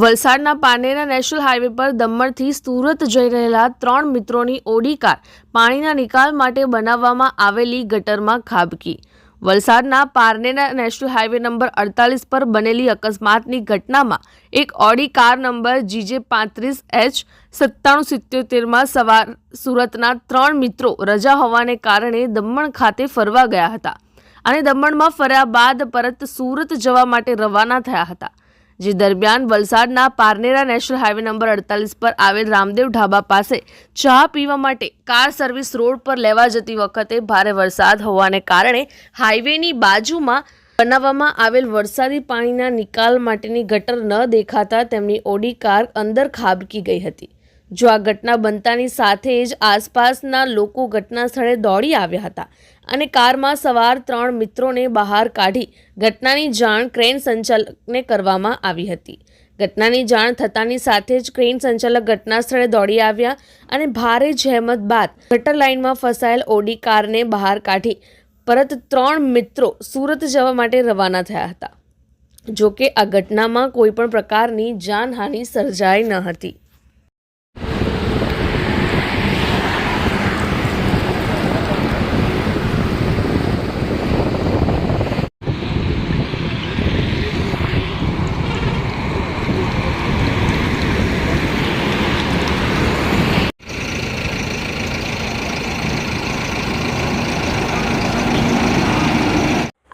વલસાડના Panera national highway પર દમણથી સુરત જઈ રહેલા ત્રણ મિત્રોની ઓડી કાર પાણીના નિકાલ માટે બનાવવામાં આવેલી ગટરમાં ખાબકી. વલસાડના પારનેરા નેશનલ હાઈવે નંબર અડતાલીસ પર બનેલી અકસ્માતની ઘટનામાં એક ઓડી કાર નંબર જીજે પાંત્રીસ એચ સત્તાણું સિત્યોતેરમાં સવાર સુરતના ત્રણ મિત્રો રજા હોવાને કારણે દમણ ખાતે ફરવા ગયા હતા અને દમણમાં ફર્યા બાદ પરત સુરત જવા માટે રવાના થયા હતા. જે દરમિયાન વલસાડના પારનેરા નેશનલ હાઈવે નંબર અડતાલીસ પર આવેલ રામદેવ ઢાબા પાસે ચા પીવા માટે કાર સર્વિસ રોડ પર લેવા જતી વખતે ભારે વરસાદ હોવાને કારણે હાઈવેની બાજુમાં બનાવવામાં આવેલ વરસાદી પાણીના નિકાલ માટેની ગટર ન દેખાતા તેમની ઓડી કાર અંદર ખાબકી ગઈ હતી. જો આ ઘટના બનતાની સાથે જ આસપાસના લોકો ઘટના સ્થળે દોડી આવ્યા હતા અને કારમાં સવાર ત્રણ મિત્રોને બહાર કાઢી ઘટનાની જાણ ક્રેન સંચાલકને કરવામાં આવી હતી. ઘટનાની જાણ થતાની સાથે જ ક્રેન સંચાલક ઘટના સ્થળે દોડી આવ્યા અને ભારે જહેમત બાદ ગટર લાઇનમાં ફસાયેલ ઓડી કારને બહાર કાઢી પરત ત્રણ મિત્રો સુરત જવા માટે રવાના થયા હતા. જો કે આ ઘટનામાં કોઈ પણ પ્રકારની જાનહાનિ સર્જાઈ ન હતી.